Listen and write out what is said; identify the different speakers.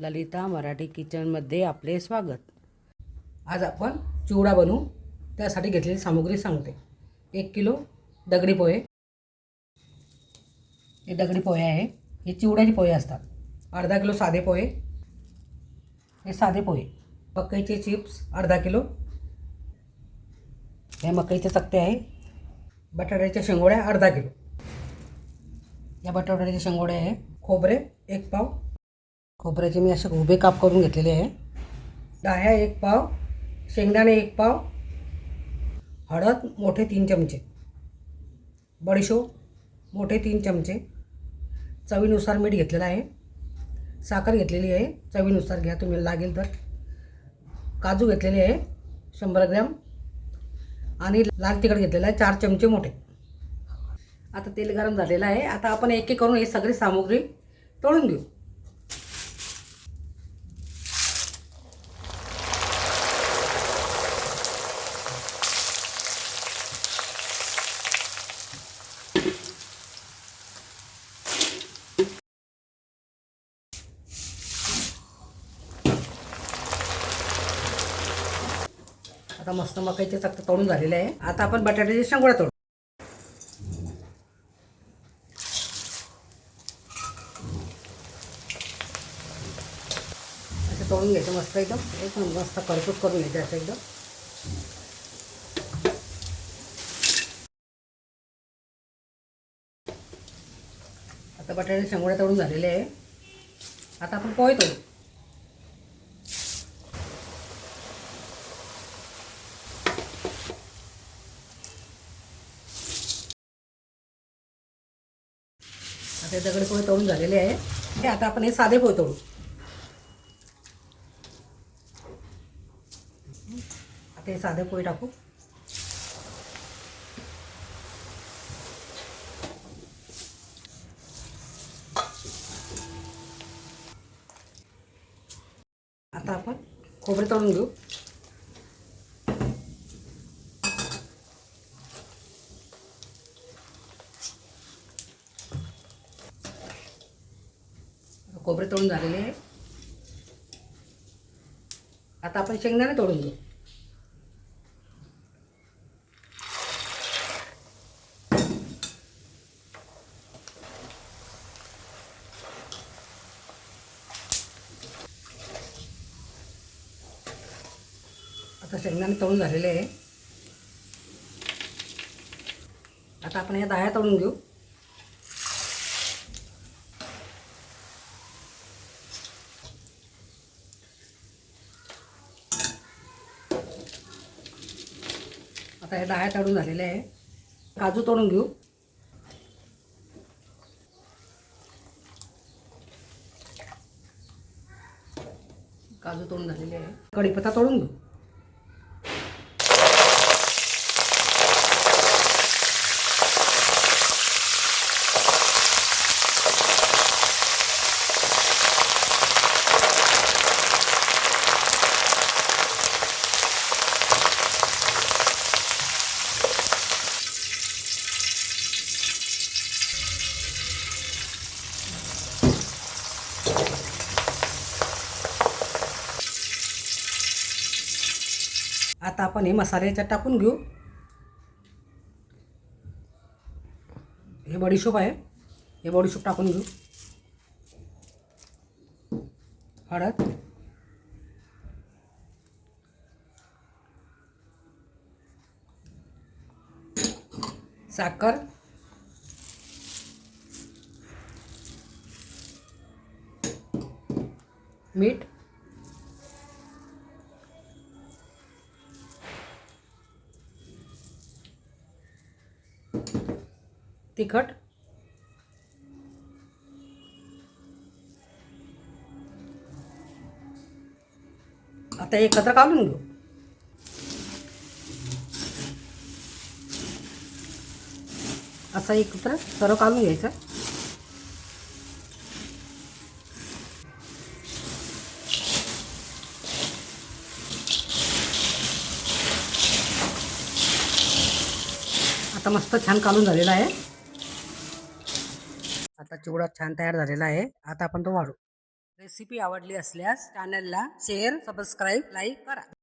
Speaker 1: ललिता मराठी किचनमध्ये आपले स्वागत. आज आपण चिवडा बनवू. त्यासाठी घेतलेली सामुग्री सांगते. एक किलो दगडी पोहे. हे दगडी पोहे आहे. हे चिवड्याचे पोहे असतात. अर्धा किलो साधे पोहे. हे साधे पोहे. मकईचे चिप्स अर्धा किलो. हे मकईचे चकते आहे. बटाट्याच्या शेंगोड्या अर्धा किलो. या बटाट्याचे शेंगोडे आहे. खोबरे एक पाव. खोबऱ्याचे मी असे उभे काप करून घेतलेले आहे. डाह्या एक पाव शेंगदाणे एक पाव हळद मोठे तीन चमचे बडीशो मोठे तीन चमचे चवीनुसार मीठ घेतलेलं आहे. साखर घेतलेली आहे चवीनुसार घ्या तुम्ही लागेल तर. काजू घेतलेले आहे शंभर ग्रॅम. आणि लाल तिखट घेतलेलं आहे चार चमचे मोठे. आता तेल गरम झालेलं आहे. आता आपण एक एक करून हे सगळी सामुग्री तळून घेऊ. आता मस्त मकाईचे चक्क तळून झालेले आहे. आता आपण बटाट्याचे शेंगोळ्या तळू. असं तळून घ्यायचं मस्त एकदम. एक मस्त करपूस करून घ्यायचे असं एकदम. आता बटाट्याचे शेंगोळ्या तळून झालेले आहे. आता आपण पोहे तळू. आता दगड पोहे तळून झालेले आहे हे आता आपण हे साधे पोहे तळू. आता हे साधे पोहे टाकू. आता आपण खोबरे तळून घेऊ. खोबरे तळून झालेले आहे. आता आपण शेंगदाणे तळून घेऊ. आता शेंगदाणे तळून झालेले आहे. आता आपण या दह्या तळून घेऊ. आता हे डाळ्या तळून झालेले आहे. काजू तोडून घेऊ. काजू तोडून झालेले आहे. कढीपत्ता तोडून घेऊ. आता आपण हे मसाले याच्यात टाकून घेऊ. हे बडीशोप आहे. हे बडीशोप टाकून घेऊ. हळद. साखर. मीठ. तिखट. आता एकत्र काढून घेऊ. असा एकत्र सर्व काढून घ्यायचं. आता मस्त छान काढून झालेला आहे. आता चिवडा छान तयार झालेला आहे. आता आपण तो वाढू रेसिपी आवडली असल्यास चॅनलला शेअर सबस्क्राईब लाईक करा.